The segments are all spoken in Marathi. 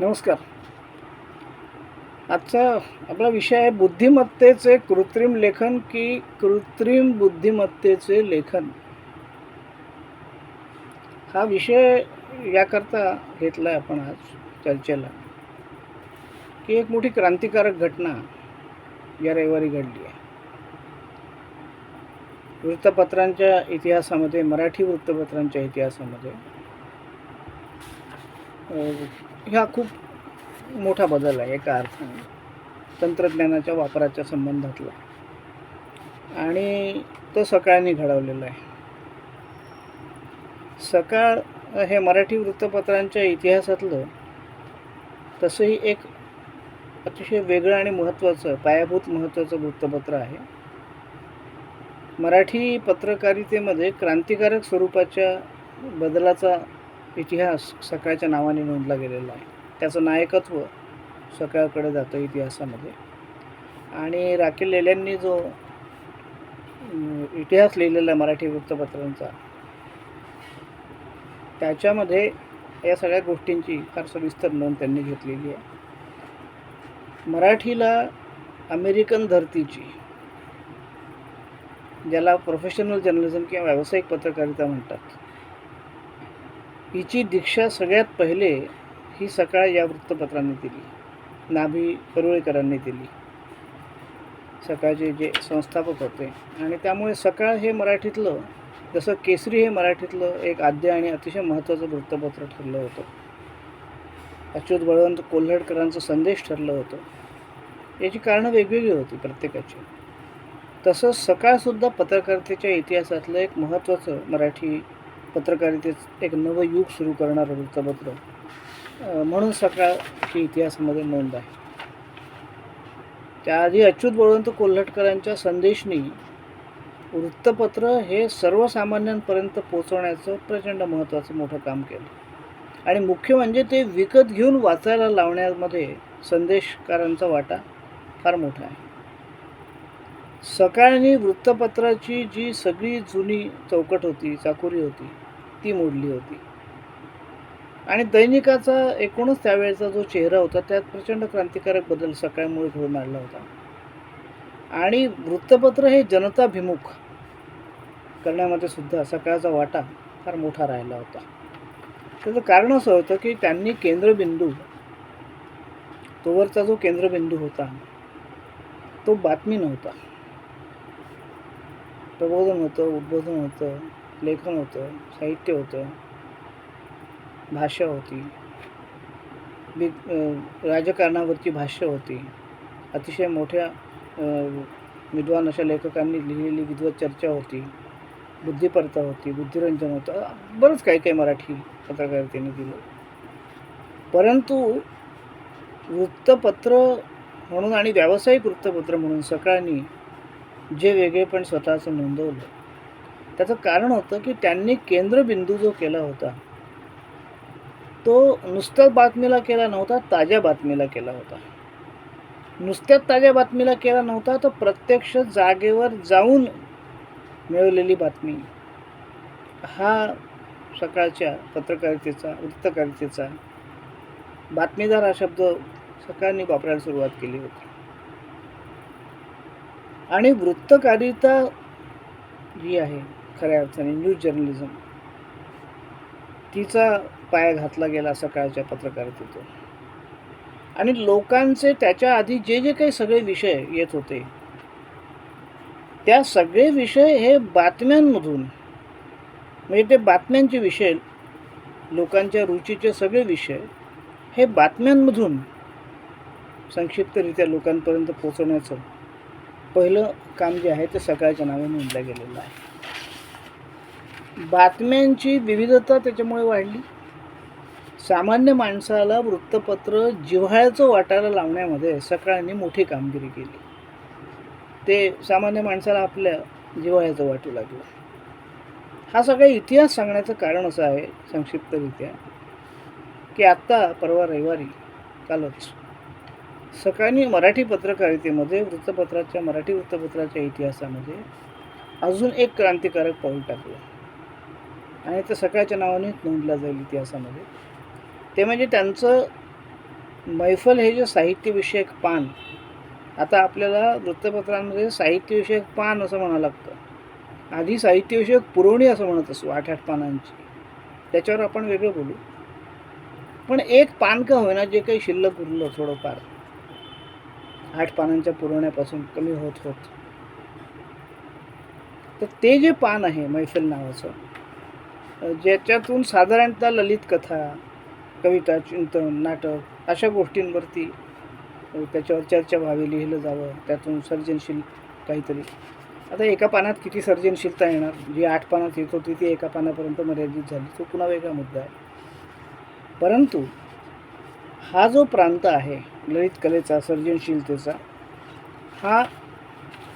नमस्कार. आजचा आपला विषय आहे बुद्धिमत्तेचे कृत्रिम लेखन की कृत्रिम बुद्धिमत्तेचे लेखन. हा विषय याकरता घेतला आहे आपण आज चर्चेला. की एक मोठी क्रांतिकारक घटना या रविवारी घडली आहे. वृत्तपत्रांच्या इतिहासामध्ये मराठी वृत्तपत्रांच्या इतिहासामध्ये ह्या खूप मोठा बदल आहे एका अर्थाने तंत्रज्ञानाच्या वापराच्या संबंधातला. आणि तो सकाळने घडवलेला आहे. सकाळ हे मराठी वृत्तपत्रांच्या इतिहासातलं तसंही एक अतिशय वेगळं आणि महत्त्वाचं पायाभूत महत्त्वाचं वृत्तपत्र आहे. मराठी पत्रकारितेमध्ये क्रांतिकारक स्वरूपाच्या बदलाचा इतिहास सकाळच्या नावाने नोंदला गेलेला आहे. त्याचं नायकत्व सकाळकडे जातं इतिहासामध्ये. आणि राखील लेल्यांनी जो इतिहास लिहिलेला आहे मराठी वृत्तपत्रांचा त्याच्यामध्ये या सगळ्या गोष्टींची फार सविस्तर नोंद त्यांनी घेतलेली आहे. मराठीला अमेरिकन धर्तीची ज्याला प्रोफेशनल जर्नलिझम किंवा व्यावसायिक पत्रकारिता म्हणतात हिची दीक्षा सगळ्यात पहिले ही सकाळ या वृत्तपत्रांनी दिली. नाभी परुळेकरांनी दिली. सकाळचे जे संस्थापक होते आणि त्यामुळे सकाळ हे मराठीतलं जसं केसरी हे मराठीतलं एक आद्य आणि अतिशय महत्त्वाचं वृत्तपत्र ठरलं होतं. अच्युत बळवंत कोल्हडकरांचं संदेश ठरलं होतं. याची कारणं वेगवेगळी होती प्रत्येकाची. तसंच सकाळसुद्धा पत्रकारितेच्या इतिहासातलं एक महत्त्वाचं मराठी पत्रकारितेत एक नवं युग सुरू करणारं वृत्तपत्र. म्हणून सकाळची इतिहासामध्ये नोंद आहे. त्याआधी अच्युत बळवंत कोल्हटकरांच्या संदेशनी वृत्तपत्र हे सर्वसामान्यांपर्यंत पोचवण्याचं प्रचंड महत्त्वाचं मोठं काम केलं. आणि मुख्य म्हणजे ते विकत घेऊन वाचायला लावण्यामध्ये संदेशकारांचा वाटा फार मोठा आहे. सकाळनी वृत्तपत्राची जी सगळी जुनी चौकट होती चाकोरी होती ती मोडली होती. आणि दैनिकाचा एकूणच त्यावेळेचा जो चेहरा होता त्यात प्रचंड क्रांतिकारक बदल सकाळमुळे घडून आणला होता. आणि वृत्तपत्र हे जनताभिमुख करण्यामध्ये सुद्धा सकाळचा वाटा फार मोठा राहिला होता. त्याचं कारण असं होतं की त्यांनी केंद्रबिंदू तोवरचा जो केंद्रबिंदू होता तो बातमी नव्हता. प्रबोधन होतं उद्बोधन होतं. लेखन होतं साहित्य होतं भाषा होती. वि राजकारणावरची भाष्य होती. अतिशय मोठ्या विद्वान अशा लेखकांनी लिहिलेली विद्वत चर्चा होती. बुद्धिपरता होती बुद्धिरंजन होतं बरंच काही काही मराठी पत्रकारितेने दिलं. परंतु वृत्तपत्र म्हणून आणि व्यावसायिक वृत्तपत्र म्हणून सकाळनी जे वेगळेपण स्वतःचं नोंदवलं. त्याचं कारण होतं की त्यांनी केंद्रबिंदू जो केला होता तो नुसत्याच बातमीला केला नव्हता ताज्या बातमीला केला होता. नुसत्याच ताज्या बातमीला केला नव्हता तर प्रत्यक्ष जागेवर जाऊन मिळवलेली बातमी. हा सकाळच्या पत्रकारितेचा वृत्तकारितेचा बातमीदार हा शब्द सकाळनी वापरायला सुरुवात केली होती. आणि वृत्तकारिता जी आहे खऱ्या अर्थाने न्यूज जर्नलिझम तिचा पाया घातला गेला सकाळच्या पत्रकारितेतून आणि लोकांचे त्याच्या आधी जे जे काही सगळे विषय येत होते त्या सगळे विषय हे बातम्यांमधून म्हणजे ते बातम्यांचे विषय लोकांच्या रुचीचे सगळे विषय हे बातम्यांमधून संक्षिप्तरित्या लोकांपर्यंत पोचवण्याचं पहिलं काम जे आहे ते सकाळच्या नावाने नोंदलं गेलेलं आहे. बातम्यांची विविधता त्याच्यामुळे वाढली. सामान्य माणसाला वृत्तपत्र जिव्हाळ्याचं वाटायला लावण्यामध्ये सकाळनी मोठी कामगिरी केली. ते सामान्य माणसाला आपल्या जिव्हाळ्याचं वाटू लागलं. हा सगळा इतिहास सांगण्याचं कारण असं आहे संक्षिप्तरित्या की आत्ता परवा रविवारी कालच सकाळी मराठी पत्रकारितेमध्ये वृत्तपत्राच्या मराठी वृत्तपत्राच्या इतिहासामध्ये अजून एक क्रांतिकारक पाऊल टाकलं. आणि ते सकाळच्या नावाने नोंदलं जाईल इतिहासामध्ये. ते म्हणजे त्यांचं मैफल हे जे साहित्यविषयक पान आता आपल्याला वृत्तपत्रांमध्ये साहित्यविषयक पान असं म्हणावं लागतं. आधी साहित्यविषयक पुरवणी असं म्हणत असू आठ आठ पानांची. त्याच्यावर आपण वेगळं बोलू. पण एक पान का होईना जे काही शिल्लक उरलं थोडंफार आठ पानांच्या पुरवण्यापासून कमी होत होत. तर ते जे पान आहे मैफिल नावाचं ज्याच्यातून साधारणतः ललित कथा कविता चिंतन नाटक अशा गोष्टींवरती त्याच्यावर चर्चा व्हावी लिहिलं जावं त्यातून सर्जनशील काहीतरी. आता एका पानात किती सर्जनशीलता येणार? जी आठ पानात येत होती ती एका पानापर्यंत मर्यादित झाली. तो पुन्हा वेगळा मुद्दा आहे. परंतु हा जो प्रांत आहे ललित कलेचा सर्जनशीलतेचा हा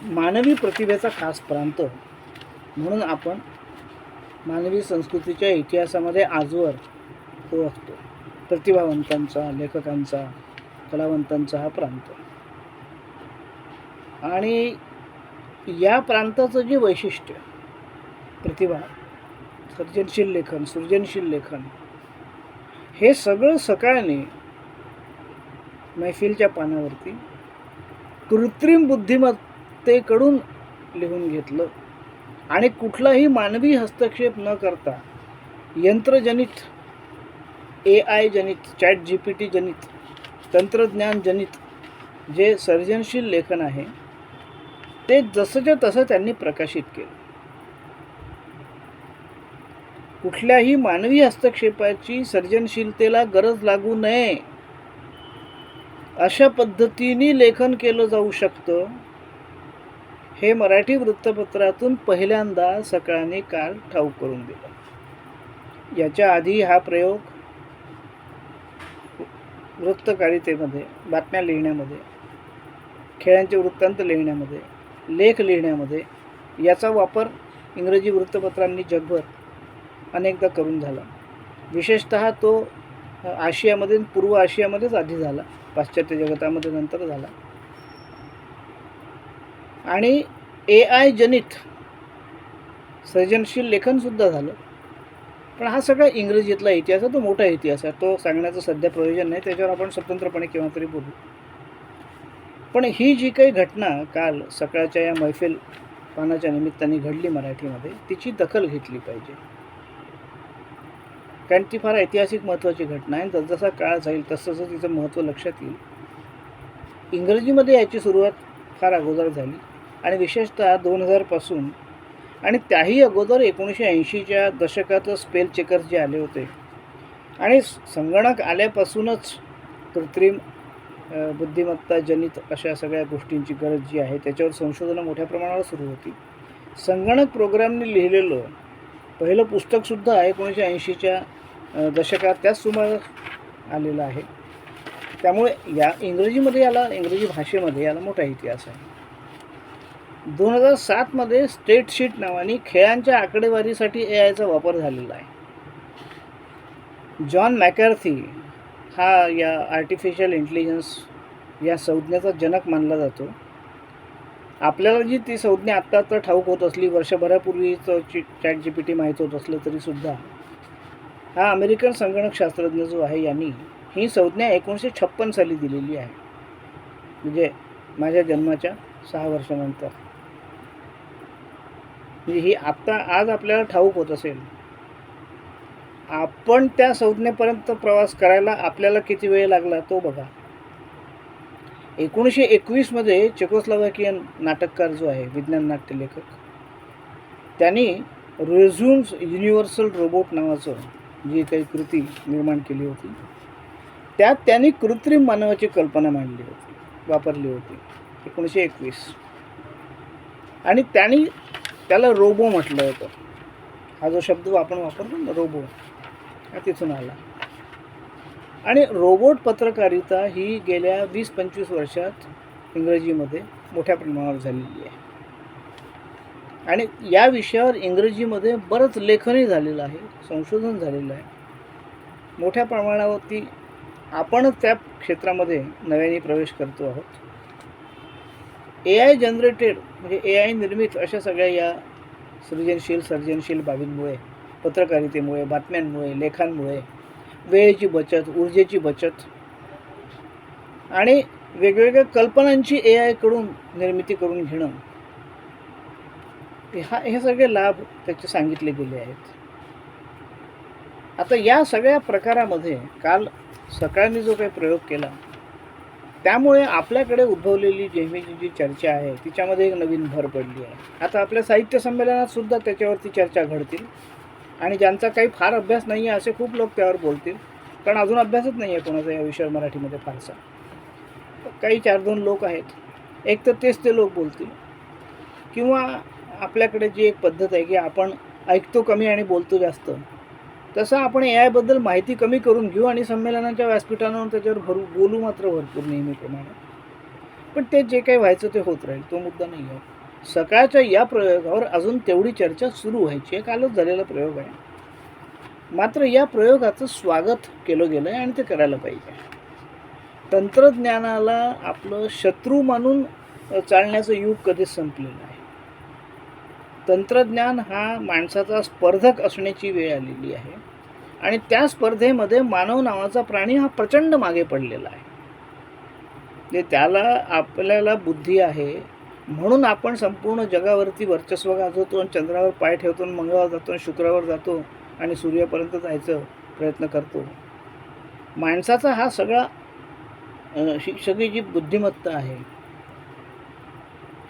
मानवी प्रतिभेचा खास प्रांत. म्हणून आपण मानवी संस्कृतीच्या इतिहासामध्ये आजवर ओळखतो. प्रतिभावंतांचा लेखकांचा कलावंतांचा हा प्रांत. आणि या प्रांताचं जे वैशिष्ट्य प्रतिभा सर्जनशील लेखन सृजनशील लेखन हे सगळं सकाळने मैफिलच्या पानावरती कृत्रिम बुद्धिमत्तेकडून लिहून घेतलं. आणि कुठलाही मानवी हस्तक्षेप न करता यंत्रजनित ए आय जनित चॅट जी पी टी जनित तंत्रज्ञान जनित जे सर्जनशील लेखन आहे ते जसंच्या तसं त्यांनी प्रकाशित केलं. कुठल्याही मानवी हस्तक्षेपाची सर्जनशीलतेला गरज लागू नये. अशा पद्धतीने लेखन केलं जाऊ शकतं. हे मराठी वृत्तपत्रातून पहिल्यांदा सकाळने काल ठाऊक करून दिलं. याच्या आधी हा प्रयोग वृत्तकारितेमध्ये बातम्या लिहिण्यामध्ये खेळांचे वृत्तांत लिहिण्यामध्ये लेख लिहिण्यामध्ये याचा वापर इंग्रजी वृत्तपत्रांनी जगभर अनेकदा करून झाला. विशेषत तो आशियामध्ये पूर्व आशियामध्येच आधी झाला. पाश्चात्य जगतामध्ये नंतर झाला. आणि ए आय जनित सर्जनशील लेखनसुद्धा झालं. पण हा सगळा इंग्रजीतला इतिहास आहे तो मोठा इतिहास आहे. तो सांगण्याचं सध्या प्रयोजन नाही त्याच्यावर आपण स्वतंत्रपणे केव्हा तरी बोलू. पण ही जी काही घटना काल सकाळच्या या मैफिल पानाच्या निमित्ताने घडली मराठीमध्ये तिची दखल घेतली पाहिजे. कारण ती फार ऐतिहासिक महत्त्वाची घटना आहे. आणि जसा काळ जाईल तसतसं तिचं महत्त्व लक्षात येईल. इंग्रजीमध्ये याची सुरुवात फार अगोदर झाली. आणि विशेषतः दोन हजारपासून आणि त्याही अगोदर एकोणीसशे ऐंशीच्या दशकात स्पेल चेकर्स जे आले होते. आणि संगणक आल्यापासूनच कृत्रिम बुद्धिमत्ता जनित अशा सगळ्या गोष्टींची गरज जी आहे त्याच्यावर संशोधनं मोठ्या प्रमाणावर सुरू होती. संगणक प्रोग्रामने लिहिलेलं पहिलं पुस्तकसुद्धा एकोणीसशे ऐंशीच्या दशकात त्याच सुमारास आलेलं आहे. त्यामुळे या इंग्रजीमध्ये याला इंग्रजी भाषेमध्ये याला मोठा इतिहास आहे. दोन हजार सातमध्ये स्टेटशीट नावाने खेळांच्या आकडेवारीसाठी ए आयचा वापर झालेला आहे. जॉन मॅकॅर्थी हा या आर्टिफिशियल इंटेलिजन्स या संज्ञेचा जनक मानला जातो. आपल्याला जी ती संज्ञा आत्ता आत्ता ठाऊक होत असली वर्षभरापूर्वीचं ची चॅट जी पी टी माहीत होत असलं तरीसुद्धा हा अमेरिकन संगणक शास्त्रज्ञ जो आहे यांनी ही संज्ञा एकोणीसशे छप्पन साली दिलेली आहे. म्हणजे माझ्या जन्माच्या सहा वर्षानंतर. म्हणजे ही आत्ता आज आपल्याला ठाऊक होत असेल आपण त्या संज्ञेपर्यंत प्रवास करायला आपल्याला किती वेळ लागला तो बघा. एकोणीसशे एकवीसमध्ये चेकोस्लोवाकियन नाटककार जो आहे विज्ञान नाट्य लेखक त्यांनी रेझ्युम्स युनिव्हर्सल रोबोट नावाचं जी काही कृती निर्माण केली होती त्यात त्यांनी कृत्रिम मानवाची कल्पना मांडली होती वापरली होती. एकोणीसशे एकवीस. आणि त्यांनी त्याला रोबो म्हटलं होतं हा जो शब्द आपण वापरतो ना रोबो हा तिथून आला. आणि रोबोट पत्रकारिता ही गेल्या वीस पंचवीस वर्षात इंग्रजीमध्ये मोठ्या प्रमाणावर झालेली आहे. आणि या विषयावर इंग्रजीमध्ये बरंच लेखनही झालेलं आहे संशोधन झालेलं आहे. मोठ्या प्रमाणावरती आपणच त्या क्षेत्रामध्ये नव्याने प्रवेश करतो आहोत. ए आय जनरेटेड म्हणजे ए आय निर्मित अशा सगळ्या या सृजनशील सर्जनशील बाबींमुळे पत्रकारितेमुळे बातम्यांमुळे लेखांमुळे वेळेची बचत ऊर्जेची बचत आणि वेगवेगळ्या कल्पनांची ए आयकडून निर्मिती करून घेणं. हा हे सगळे लाभ त्याचे सांगितले गेले आहेत. आता या सगळ्या प्रकारामध्ये काल सकाळी जो काही प्रयोग केला त्यामुळे आपल्याकडे उद्भवलेली जेमीची जी चर्चा आहे तिच्यामध्ये एक नवीन भर पडली आहे. आता आपल्या साहित्य संमेलनात सुद्धा त्याच्यावरती चर्चा घडतील. आणि ज्यांचा काही फार अभ्यास नाही आहे असे खूप लोक त्यावर बोलतील. कारण अजून अभ्यासच नाही आहे कोणाचा या विषयावर मराठीमध्ये फारसा. काही चार दोन लोक आहेत. एक तर तेच ते लोक बोलतील. किंवा आपल्याकडे जी एक पद्धत आहे की आपण ऐकतो कमी आणि बोलतो जास्त. तसं आपण ए आयबद्दल माहिती कमी करून घेऊ आणि संमेलनाच्या व्यासपीठांवर त्याच्यावर भरू बोलू मात्र भरपूर नेहमीप्रमाणे. पण ते जे काही व्हायचं ते होत राहील तो मुद्दा नाही आहे. सकाळच्या या प्रयोगावर अजून तेवढी चर्चा सुरू व्हायची आहे कालच झालेला प्रयोग आहे. मात्र या प्रयोगाचं स्वागत केलं गेलं आहे आणि ते करायला पाहिजे. तंत्रज्ञानाला आपलं शत्रू मानून चालण्याचं युग कधीच संपलेलं आहे तंत्रज्ञान हा माणसाचा स्पर्धक असण्याची वेळ आलेली आहे. आणि त्या स्पर्धेमध्ये मानव नावाचा प्राणी हा प्रचंड मागे पडलेला आहे. म्हणजे त्याला आपल्याला बुद्धी आहे. म्हणून आपण संपूर्ण जगावरती वर्चस्व गाजवतो आणि चंद्रावर पाय ठेवतो आणि मंगळावर जातो आणि शुक्रावर जातो आणि सूर्यापर्यंत जायचं प्रयत्न करतो. माणसाचा हा सगळा सगळी जी बुद्धिमत्ता आहे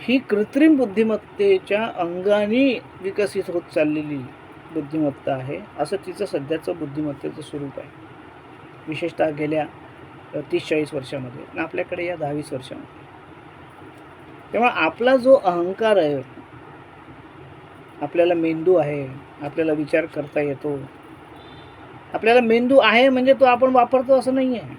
ही कृत्रिम बुद्धिमत्तेच्या अंगाने विकसित होत चाललेली बुद्धिमत्ता आहे. असं तिचं सध्याचं बुद्धिमत्तेचं स्वरूप आहे. विशेषतः गेल्या तीस चाळीस वर्षामध्ये आणि आपल्याकडे या दहावीस वर्षामध्ये. तेव्हा आपला जो अहंकार आहे आपल्याला मेंदू आहे आपल्याला विचार करता येतो. आपल्याला मेंदू आहे म्हणजे तो आपण वापरतो असं नाही आहे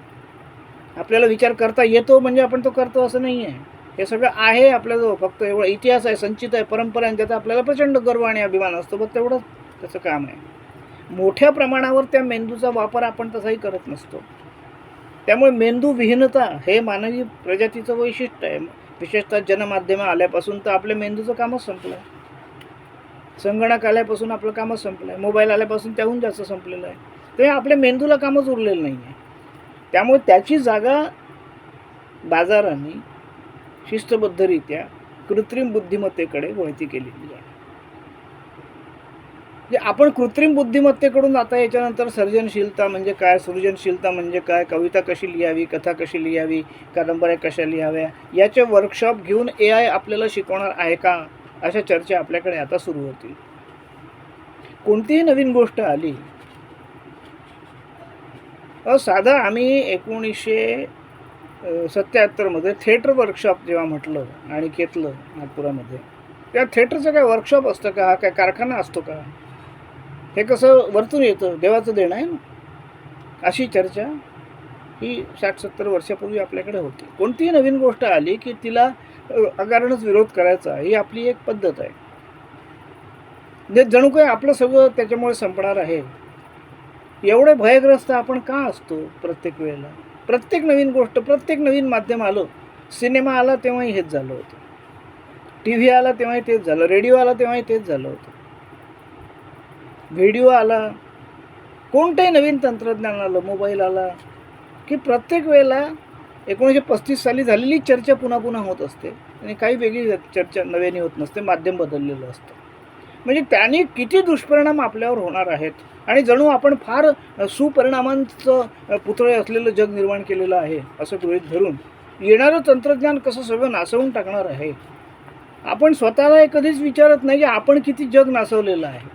आपल्याला विचार करता येतो म्हणजे आपण तो करतो असं नाही आहे हे सगळं आहे आपल्याजवळ फक्त एवढा इतिहास आहे संचित आहे परंपरा आहे त्याचा आपल्याला प्रचंड गर्व आणि अभिमान असतो. बघ तेवढंच त्याचं काम आहे. मोठ्या प्रमाणावर त्या मेंदूचा वापर आपण तसाही करत नसतो. त्यामुळे मेंदू विहीनता हे मानवी प्रजातीचं वैशिष्ट्य आहे. विशेषतः जनमाध्यमं आल्यापासून तर आपल्या मेंदूचं कामच संपलं आहे संगणक आल्यापासून आपलं कामच संपलं आहे मोबाईल आल्यापासून त्याहून जास्त संपलेलं आहे. तर हे आपल्या मेंदूला कामच उरलेलं नाही आहे त्यामुळे त्याची जागा बाजाराने शिस्तबद्धरित्या कृत्रिम बुद्धिमत्तेकडे वळती केलेली आहे. म्हणजे आपण कृत्रिम बुद्धिमत्तेकडून आता याच्यानंतर सर्जनशीलता म्हणजे काय? सृजनशीलता म्हणजे काय? कविता कशी लिहावी? कथा कशी लिहावी? कादंबऱ्या कशा लिहाव्या? याचे वर्कशॉप घेऊन ए आय आपल्याला शिकवणार आहे का? अशा चर्चा आपल्याकडे आता सुरू होतील. कोणतीही नवीन गोष्ट आली साधा आम्ही एकोणीसशे सत्याहत्तरमध्ये थिएटर वर्कशॉप जेव्हा म्हटलं आणि घेतलं नागपुरामध्ये त्या थिएटरचं काय वर्कशॉप असतं का? हा काय कारखाना असतो का? हे कसं वरतून येतं? देवाचं देणं आहे ना? अशी चर्चा ही साठ सत्तर वर्षापूर्वी आपल्याकडे होती. कोणतीही नवीन गोष्ट आली की तिला अगारणच अकारणच विरोध करायचा ही आपली एक पद्धत आहे. म्हणजे जणू काय आपलं सगळं त्याच्यामुळे संपणार आहे. एवढे भयग्रस्त आपण का असतो प्रत्येक वेळेला? प्रत्येक नवीन गोष्ट प्रत्येक नवीन माध्यम आलं सिनेमा आला तेव्हाही हेच झालं होतं. टी व्ही आला तेव्हाही तेच झालं रेडिओ आला तेव्हाही तेच झालं होतं. व्हिडिओ आला कोणतंही नवीन तंत्रज्ञान आलं मोबाईल आला की प्रत्येक वेळेला एकोणीसशे पस्तीस साली झालेली चर्चा पुन्हा पुन्हा होत असते. आणि काही वेगळी चर्चा नव्याने होत नसते माध्यम बदललेलं असतं. म्हणजे त्याने किती दुष्परिणाम आपल्यावर होणार आहेत आणि जणू आपण फार सुपरिणामांचं पुतळे असलेलं जग निर्माण केलेलं आहे असं गृहित धरून येणारं तंत्रज्ञान कसं सगळं नासवून टाकणार आहे? आपण स्वतःला हे कधीच विचारत नाही की आपण किती जग नासवलेलं आहे.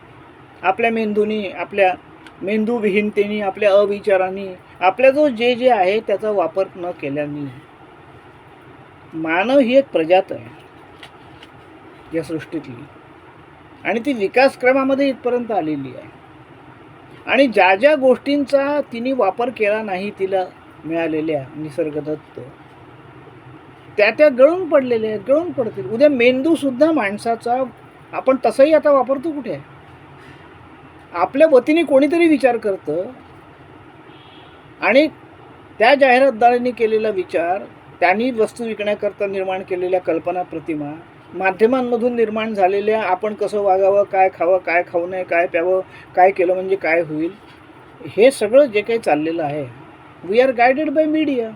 आपल्या मेंदूनी आपल्या मेंदूविहीनतेनी आपल्या अविचारांनी आपल्या जो जे जे आहे त्याचा वापर न केल्याने. मानव ही एक प्रजात आहे या सृष्टीतली. आणि ती विकासक्रमामध्ये इथपर्यंत आलेली आहे. आणि ज्या ज्या गोष्टींचा तिने वापर केला नाही तिला मिळालेल्या निसर्गदत्त त्या त्या गळून पडलेल्या आहेत गळून पडतील. उद्या मेंदूसुद्धा माणसाचा आपण तसंही आता वापरतो कुठे? आपल्या वतीने कोणीतरी विचार करतं आणि त्या जाहिरातदारांनी केलेला विचार त्यांनी वस्तू विकण्याकरता निर्माण केलेल्या कल्पना प्रतिमा माध्यमांमधून निर्माण झालेल्या आपण कसं वागावं काय खावं काय खाऊ नये काय प्यावं काय केलं म्हणजे काय होईल हे सगळं जे काही चाललेलं आहे we are guided by media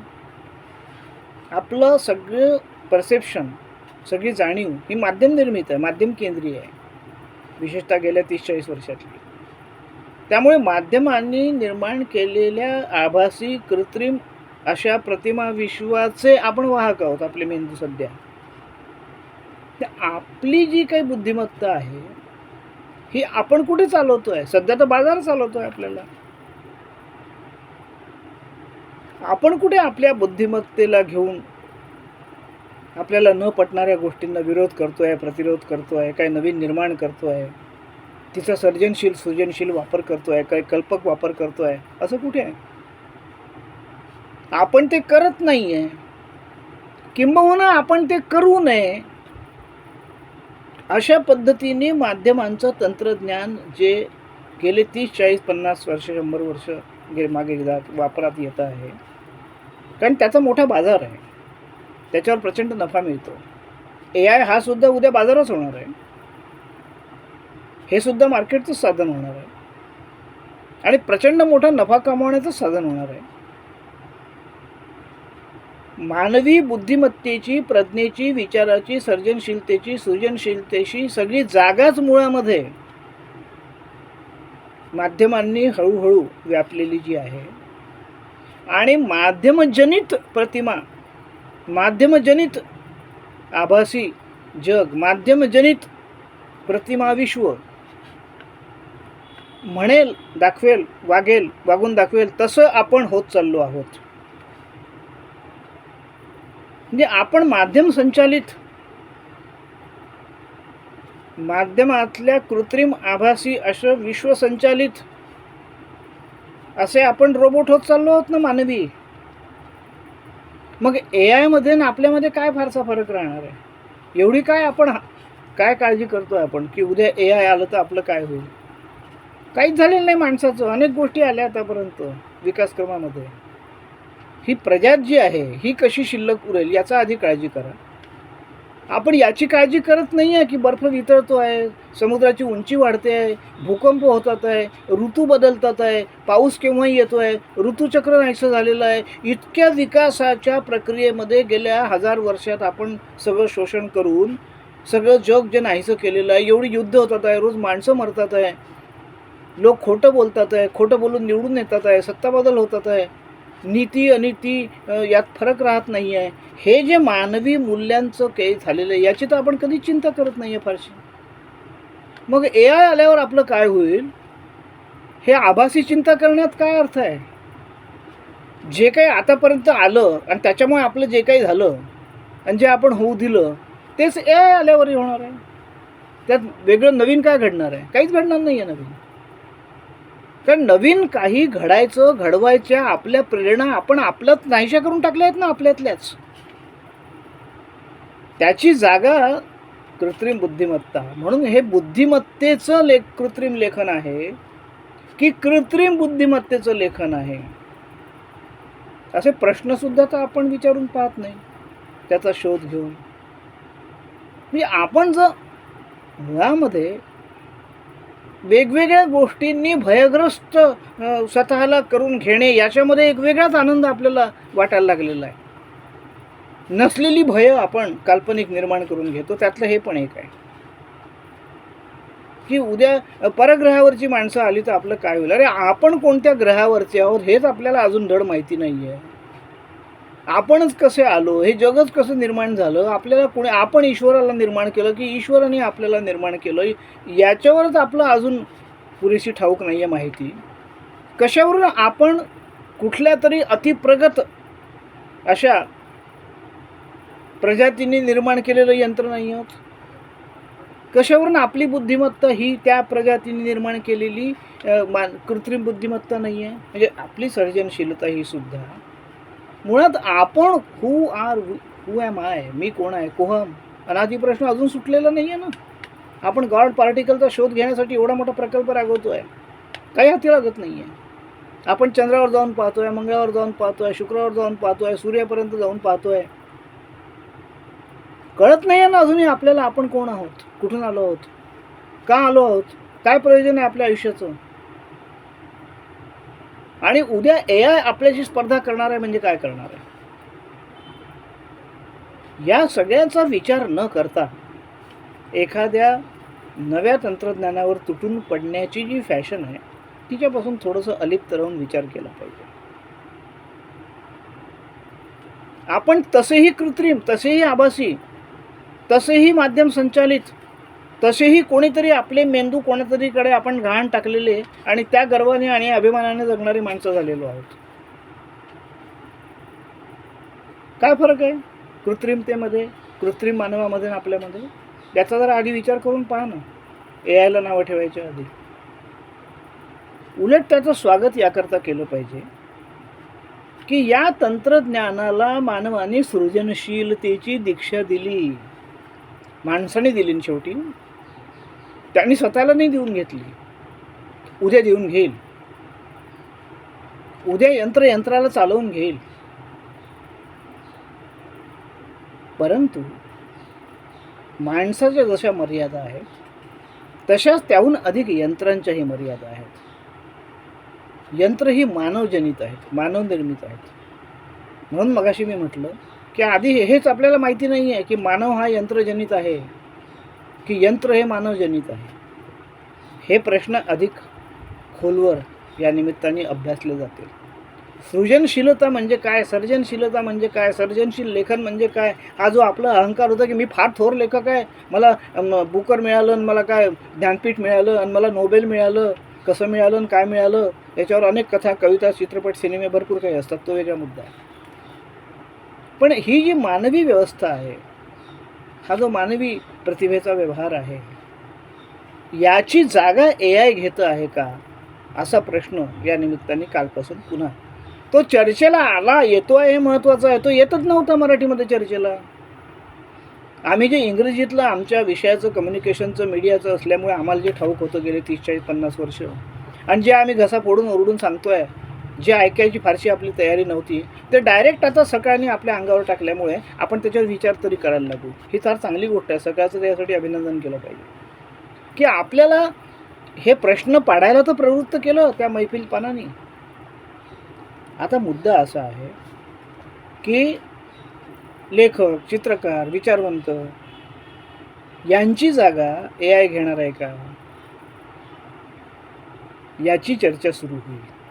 आपलं सगळं परसेप्शन सगळी जाणीव ही माध्यम निर्मित आहे माध्यम केंद्रीय आहे. विशेषतः गेल्या तीस चाळीस वर्षातली. त्यामुळे माध्यमांनी निर्माण केलेल्या आभासी कृत्रिम अशा प्रतिमा विश्वाचे आपण वाहक आहोत आपले मेंदू सध्या. तर आपली जी काही बुद्धिमत्ता आहे ही आपण कुठे चालवतोय? सध्या तर बाजार चालवतोय आपल्याला. आपण कुठे आपल्या बुद्धिमत्तेला घेऊन आपल्याला न पटणाऱ्या गोष्टींना विरोध करतोय प्रतिरोध करतो आहे काय नवीन निर्माण करतो आहे तिचा सर्जनशील सृजनशील वापर करतो आहे काय कल्पक वापर करतो आहे असं कुठे आहे? आपण ते करत नाहीये. किंबहुना आपण ते करू नये. अशा पद्धतीने माध्यमांचं तंत्रज्ञान जे गेले तीस चाळीस पन्नास वर्ष शंभर वर्ष गे मागे जात वापरात येत आहे. कारण त्याचा मोठा बाजार आहे. त्याच्यावर प्रचंड नफा मिळतो. ए आय हा सुद्धा उद्या बाजारच होणार आहे. हे सुद्धा मार्केटचंच साधन होणार आहे. आणि प्रचंड मोठा नफा कमावण्याचं साधन होणार आहे. मानवी बुद्धिमत्तेची प्रज्ञेची विचाराची सर्जनशीलतेची सृजनशीलतेची सगळी जागाच मुळामध्ये माध्यमांनी हळूहळू व्यापलेली जी आहे. आणि माध्यमजनित प्रतिमा माध्यमजनित आभासी जग माध्यमजनित प्रतिमा विश्व म्हणेल दाखवेल वागेल वागून दाखवेल तसं आपण होत चाललो आहोत. म्हणजे आपण माध्यम संचालित. माध्यमातल्या कृत्रिम आभासी असं विश्वसंचालित. असे आपण रोबोट होत चाललो आहोत ना मानवी? मग ए आयमध्ये ना आपल्यामध्ये काय फारसा फरक राहणार आहे? एवढी काय आपण हा- काय काळजी करतोय आपण की उद्या ए आय आलं तर आपलं काय होईल? काहीच झालेलं नाही माणसाचं. अनेक गोष्टी आल्या आतापर्यंत विकासक्रमामध्ये. ही प्रजात जी आहे ही कशी शिल्लक उरेल याचा आधी काळजी करा. आपण याची काळजी करत नाही आहे की बर्फ वितळतो आहे समुद्राची उंची वाढते आहे भूकंप होतात आहे ऋतू बदलतात आहे पाऊस केव्हाही येतो आहे ऋतूचक्र नाहीसं झालेलं आहे इतक्या विकासाच्या प्रक्रियेमध्ये गेल्या हजार वर्षात आपण सगळं शोषण करून सगळं जग जे नाहीसं केलेलं आहे एवढी युद्ध होतात आहे रोज माणसं मरतात आहे लोक खोटं बोलतात आहे खोटं बोलून निवडून येतात आहे सत्ताबदल होतात आहे. नीती अनिती यात फरक राहत नाही आहे हे जे मानवी मूल्यांचं काही झालेलं आहे याची तर आपण कधी चिंता करत नाही आहे फारशी. मग ए आय आल्यावर आपलं काय होईल? हे आभासी चिंता करण्यात काय अर्थ आहे? जे काही आतापर्यंत आलं आणि त्याच्यामुळे आपलं जे काही झालं आणि जे आपण होऊ दिलं तेच ए आय आल्यावरही होणार आहे. त्यात वेगळं नवीन काय घडणार आहे? काहीच घडणार नाही आहे नवीन. कारण नवीन काही घडायचं घडवायच्या आपल्या प्रेरणा आपण आपल्यात नाहीशा करून टाकल्या आहेत ना आपल्यातल्याच. त्याची जागा कृत्रिम बुद्धिमत्ता. म्हणून हे बुद्धिमत्तेचं लेख कृत्रिम लेखन आहे की कृत्रिम बुद्धिमत्तेचं लेखन आहे? असे प्रश्नसुद्धा तर आपण विचारून पाहत नाही. त्याचा शोध घेऊन. म्हणजे आपण जर मुळामध्ये वेगवेगळ्या गोष्टींनी भयग्रस्त स्वतःला करून घेणे याच्यामध्ये एक वेगळाच आनंद आपल्याला वाटायला लागलेला आहे. नसलेली भय आपण काल्पनिक निर्माण करून घेतो त्यातलं हे पण एक आहे. की उद्या परग्रहावरची माणसं आली तर आपलं काय होईल? अरे आपण कोणत्या ग्रहावरचे आहोत हेच आपल्याला अजून धड माहिती नाही आहे आपणच कसे आलो? हे जगच कसं निर्माण झालं? आपल्याला कोणी आपण ईश्वराला निर्माण केलं की ईश्वराने आपल्याला निर्माण केलं? याच्यावरच आपलं अजून पुरेशी ठाऊक नाही आहे माहिती. कशावरून आपण कुठल्या तरी अतिप्रगत अशा प्रजातींनी निर्माण केलेलं यंत्र नाही आहोत कशावरून आपली बुद्धिमत्ता ही त्या प्रजातीने निर्माण केलेली मान कृत्रिम बुद्धिमत्ता नाही आहे म्हणजे आपली सर्जनशीलता ही सुद्धा मुळात आपण who are who am I मी कोण आहे? कोहम अनादी प्रश्न अजून सुटलेला नाही आहे ना. आपण गॉड पार्टिकलचा शोध घेण्यासाठी एवढा मोठा प्रकल्प रागवतोय काही हाती लागत नाही आहे आपण चंद्रावर जाऊन पाहतोय मंगळावर जाऊन पाहतोय शुक्रावर जाऊन पाहतोय सूर्यापर्यंत जाऊन पाहतोय. कळत नाही आहे ना अजूनही आपल्याला आपण कोण आहोत? कुठून आलो आहोत? का आलो आहोत? काय प्रयोजन आहे आपल्या आयुष्याचं? आणि उद्या ए आय आपल्याशी स्पर्धा करणार आहे म्हणजे काय करणार आहे? या सगळ्याचा विचार न करता एखाद्या नव्या तंत्रज्ञानावर तुटून पडण्याची जी फॅशन आहे तिच्यापासून थोडंसं अलिप्त राहून विचार केला पाहिजे. आपण तसेही कृत्रिम तसेही आभासी तसेही माध्यम संचालित तसेही कोणीतरी आपले मेंदू कोणातरीकडे आपण घाण टाकलेले आणि त्या गर्वाने आणि अभिमानाने जगणारी माणसं झालेलो आहोत. काय फरक आहे? कृत्रिमतेमध्ये कृत्रिम मानवामध्ये आणि आपल्यामध्ये? याचा जरा आधी विचार करून पहा ना. ए आयला नावं ठेवायच्या आधी. उलट त्याचं स्वागत याकरता केलं पाहिजे. की या तंत्रज्ञानाला मानवाने सृजनशीलतेची दीक्षा दिली. माणसाने दिली शेवटी. त्यांनी स्वतःला नाही देऊन घेतली. उद्या देऊन घेईल. उद्या यंत्र यंत्राला चालवून घेईल. परंतु माणसाच्या जशा मर्यादा आहेत तशाच त्याहून अधिक यंत्रांच्याही मर्यादा आहेत. यंत्र ही मानवजनित आहेत मानवनिर्मित आहेत. म्हणून मगाशी मी म्हटलं की आधी हेच आपल्याला माहिती नाही आहे की मानव हा यंत्रजनित आहे. की यंत्र हे मानवजनित आहे. हे प्रश्न अधिक खोलवर या निमित्ताने अभ्यासले जातील. सृजनशीलता म्हणजे काय? सर्जनशीलता म्हणजे काय? सर्जनशील लेखन म्हणजे काय? हा जो आपला अहंकार होता की मी फार थोर लेखक आहे मला बुकर मिळालं आणि मला काय ज्ञानपीठ मिळालं आणि मला नोबेल मिळालं कसं मिळालं आणि काय मिळालं याच्यावर अनेक कथा कविता चित्रपट सिनेमे भरपूर काही असतात तो वेगळा मुद्दा आहे. पण ही जी मानवी व्यवस्था आहे हा जो मानवी प्रतिभेचा व्यवहार आहे याची जागा ए आय घेतं आहे का? असा प्रश्न या निमित्ताने कालपासून पुन्हा. तो चर्चेला आला येतो आहे हे महत्त्वाचं आहे तो येतच नव्हता मराठीमध्ये चर्चेला. आम्ही जे इंग्रजीतलं आमच्या विषयाचं कम्युनिकेशनचं मीडियाचं असल्यामुळे आम्हाला जे ठाऊक होतं गेले तीस चाळीस पन्नास वर्ष. आणि जे आम्ही घसा फोडून ओरडून सांगतो आहे जे ऐकायची फारशी आपली तयारी नव्हती ते डायरेक्ट आता सकाळने आपल्या अंगावर टाकल्यामुळे आपण त्याच्यावर विचार तरी करायला लागू. ही फार चांगली गोष्ट आहे. सकाळचं त्यासाठी अभिनंदन केलं पाहिजे. की आपल्याला हे प्रश्न पाडायला तर प्रवृत्त केलं त्या मैफिल पानाने आता मुद्दा असा आहे की लेखक चित्रकार विचारवंत यांची जागा ए आय घेणार आहे का? याची चर्चा सुरू होईल.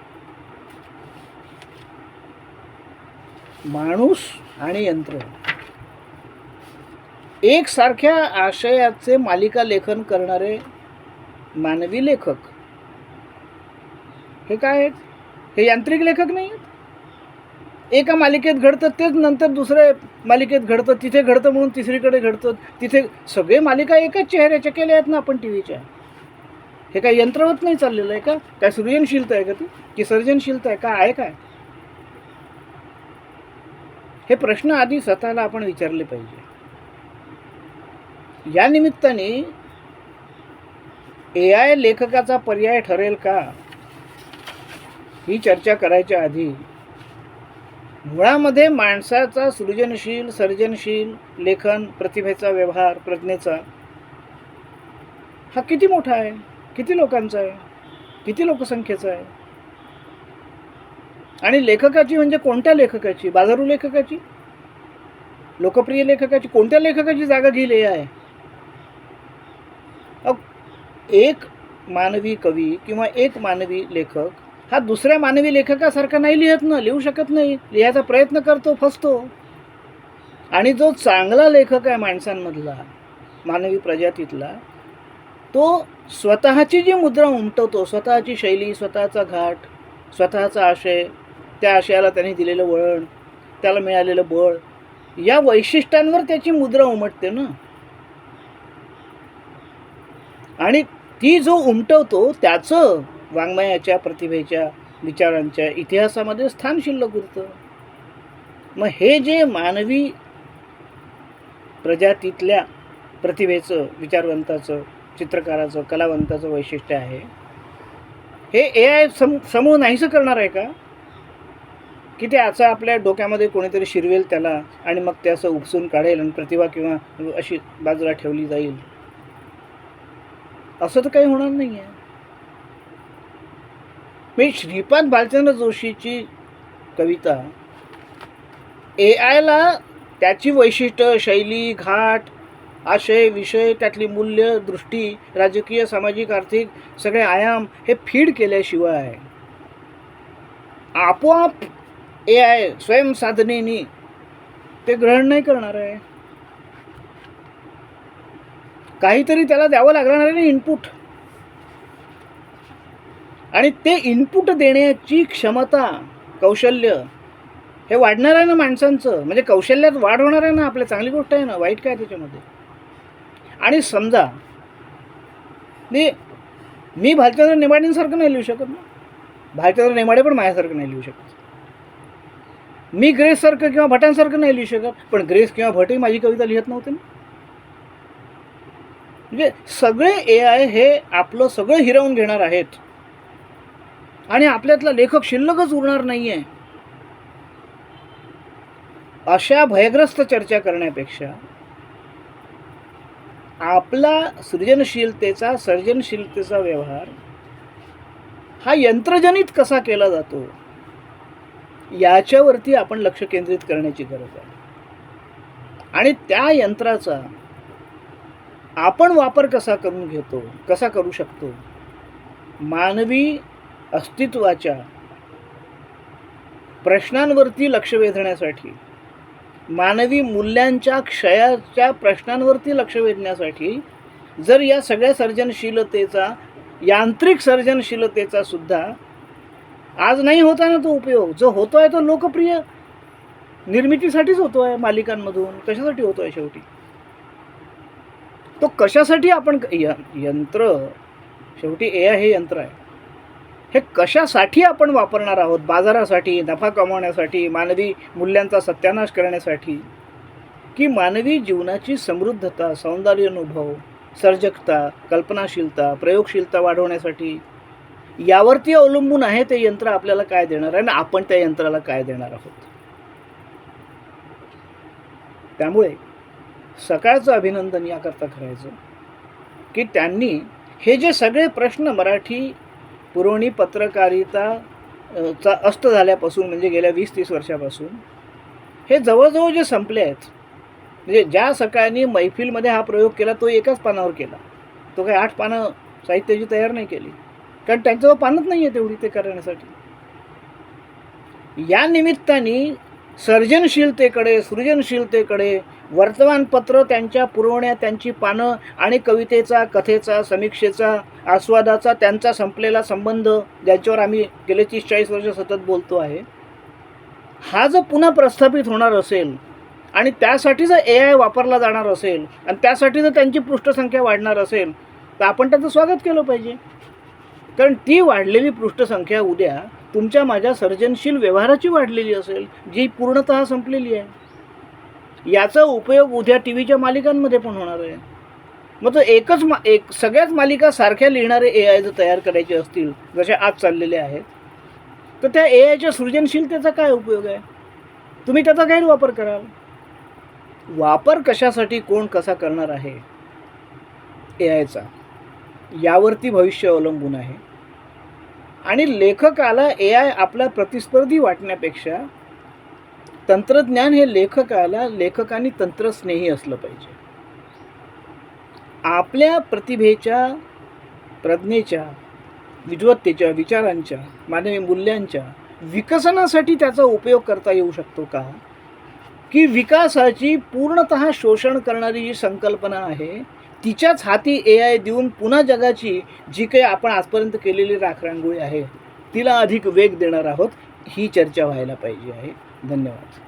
माणूस आणि यंत्र. एकसारख्या आशयाचे मालिका लेखन करणारे मानवी लेखक. हे काय आहेत? हे यांत्रिक लेखक नाही आहेत? एका मालिकेत घडतं तेच नंतर दुसऱ्या मालिकेत घडतं तिथे घडतं म्हणून तिसरीकडे घडतं. तिथे सगळे मालिका एकाच चेहऱ्याच्या केल्या आहेत ना आपण टी व्हीच्या हे काय यंत्रवत नाही चाललेलं आहे का? काय सृजनशीलता आहे का ती? की सर्जनशीलता आहे? का आहे काय? हे प्रश्न आधी स्वतःला आपण विचारले पाहिजे. या निमित्ताने ए आय लेखकाचा पर्याय ठरेल का? ही चर्चा करायच्या आधी मुळामध्ये माणसाचा सृजनशील सर्जनशील लेखन प्रतिभेचा व्यवहार प्रज्ञेचा हा किती मोठा आहे? किती लोकांचा आहे? किती लोकसंख्येचा आहे? आणि लेखकाची म्हणजे कोणत्या लेखकाची? बाजारू लेखकाची? लोकप्रिय लेखकाची? कोणत्या लेखकाची जागा घेईल आहे एक मानवी कवी किंवा एक मानवी लेखक हा दुसऱ्या मानवी लेखकासारखा नाही लिहत ना लिहू शकत नाही. लिहायचा प्रयत्न करतो फसतो. आणि जो चांगला लेखक आहे माणसांमधला मानवी प्रजातीतला तो स्वतःची जी मुद्रा उमटवतो स्वतःची शैली स्वतःचा घाट स्वतःचा आशय त्या आशयाला त्याने दिलेलं वळण त्याला मिळालेलं बळ या वैशिष्ट्यांवर त्याची मुद्रा उमटते ना. आणि ती जो उमटवतो त्याचं वाङ्मयाच्या प्रतिभेच्या विचारांच्या इतिहासामध्ये स्थान शिल्लक उरतं. मग हे जे मानवी प्रजातीतल्या प्रतिभेचं विचारवंताचं चित्रकाराचं कलावंताचं वैशिष्ट्य आहे हे ए आय सम समूह नाहीसं करणार आहे का? की ते असं आपल्या डोक्यामध्ये कोणीतरी शिरवेल त्याला आणि मग ते असं उपसून काढेल आणि प्रतिभा किंवा अशी बाजूला ठेवली जाईल. असं तर काही होणार नाही आहे मी श्रीपाद भालचंद्र जोशीची कविता ए आयला त्याची वैशिष्ट्य शैली घाट आशय विषय त्यातली मूल्य दृष्टी राजकीय सामाजिक आर्थिक सगळे आयाम हे फीड केल्याशिवाय आपोआप ए आय स्वयंसाधनेनी ते ग्रहण नाही करणार आहे. काहीतरी त्याला द्यावं लागणार आहे ना इनपुट आणि ते इनपुट देण्याची क्षमता कौशल्य हे वाढणार आहे ना माणसांचं. म्हणजे कौशल्यात वाढ होणार आहे ना. आपल्या चांगली गोष्ट आहे ना. वाईट काय त्याच्यामध्ये? आणि समजा मी मी भालचंद्र नेमाडेंसारखं नाही लिहू शकत ना. भालचंद्र नेमाडे पण माझ्यासारखं नाही लिहू शकत. मी ग्रेससारखं किंवा भटांसारखं नाही लिहू शकत पण ग्रेस किंवा भटही माझी कविता लिहित नव्हते ना. म्हणजे सगळे ए आय हे आपलं सगळं हिरावून घेणार आहेत. आणि आपल्यातला लेखक शिल्लकच उरणार नाही आहे अशा भयग्रस्त चर्चा करण्यापेक्षा आपला सृजनशीलतेचा सर्जनशीलतेचा व्यवहार हा यंत्रजनित कसा केला जातो? याच्यावरती आपण लक्ष केंद्रित करण्याची गरज आहे. आणि त्या यंत्राचा आपण वापर कसा करून घेतो कसा करू शकतो? मानवी अस्तित्वाच्या प्रश्नांवरती लक्ष वेधण्यासाठी मानवी मूल्यांच्या क्षयाच्या प्रश्नांवरती लक्ष वेधण्यासाठी जर या सगळ्या सर्जनशीलतेचा यांत्रिक सर्जनशीलतेचा सुद्धा आज नाही होता ना तो उपयोग. जो होतो आहे तो लोकप्रिय. निर्मितीसाठीच होतो आहे मालिकांमधून. कशासाठी होतो आहे शेवटी? तो कशासाठी आपण य यंत्र शेवटी ए आय हे यंत्र आहे. हे कशासाठी आपण वापरणार आहोत? बाजारासाठी नफा कमावण्यासाठी मानवी मूल्यांचा सत्यानाश करण्यासाठी? की मानवी जीवनाची समृद्धता सौंदर्य अनुभव सर्जकता कल्पनाशीलता प्रयोगशीलता वाढवण्यासाठी? यावरती अवलंबून आहे ते यंत्र आपल्याला काय देणार आहे आणि आपण त्या यंत्राला काय देणार आहोत? त्यामुळे सकाळचं अभिनंदन याकरता करायचं की त्यांनी हे जे सगळे प्रश्न मराठी पुरवणी पत्रकारिता चा अस्त झाल्यापासून म्हणजे गेल्या वीस तीस वर्षापासून हे जवळजवळ जे संपले आहेत म्हणजे ज्या सकाळनी मैफिलमध्ये हा प्रयोग केला तो एकाच पानावर केला. तो काही आठ पानं साहित्याची तयार नाही केली. कारण त्यांच्याजवळ पानच नाही आहे तेवढी ते करण्यासाठी. या निमित्ताने सर्जनशीलतेकडे सृजनशीलतेकडे वर्तमानपत्र त्यांच्या पुरवण्या त्यांची पानं आणि कवितेचा कथेचा समीक्षेचा आस्वादाचा त्यांचा संपलेला संबंध ज्याच्यावर आम्ही गेले तीस चाळीस वर्ष सतत बोलतो आहे हा जर पुन्हा प्रस्थापित होणार असेल आणि त्यासाठी जर ए आय वापरला जाणार असेल आणि त्यासाठी जर त्यांची पृष्ठसंख्या वाढणार असेल तर आपण त्याचं स्वागत केलं पाहिजे. कारण ती वाढलेली पृष्ठसंख्या उद्या तुमच्या माझ्या सर्जनशील व्यवहाराची वाढलेली असेल जी पूर्णतः संपलेली आहे. याचा उपयोग उद्या टी व्हीच्या मालिकांमध्ये पण होणार आहे. मग तर एकच मा एक सगळ्याच मालिका सारख्या लिहिणारे ए आय जर तयार करायचे असतील जसे आज चाललेले आहेत तर त्या ए आयच्या सृजनशीलतेचा काय उपयोग आहे? तुम्ही त्याचा गैरवापर कराल. वापर कशासाठी कोण कसा करणार आहे? ए आयचा यावरती भविष्य अवलंबून आहे. आणि लेखकाला ए आय आपला प्रतिस्पर्धी वाटण्यापेक्षा तंत्रज्ञान हे लेखकाला लेखकाने तंत्रस्नेही असलं पाहिजे. आपल्या प्रतिभेच्या प्रज्ञेच्या विद्वत्तेच्या विचारांच्या मानवी मूल्यांच्या विकसनासाठी त्याचा उपयोग करता येऊ शकतो का? की विकासाची पूर्णत शोषण करणारी जी संकल्पना आहे तिच्याच हाती ए आय देऊन पुन्हा जगाची जी काही आपण आजपर्यंत केलेली राखरांगोळी आहे तिला अधिक वेग देणार आहोत ही चर्चा व्हायला पाहिजे आहे. धन्यवाद.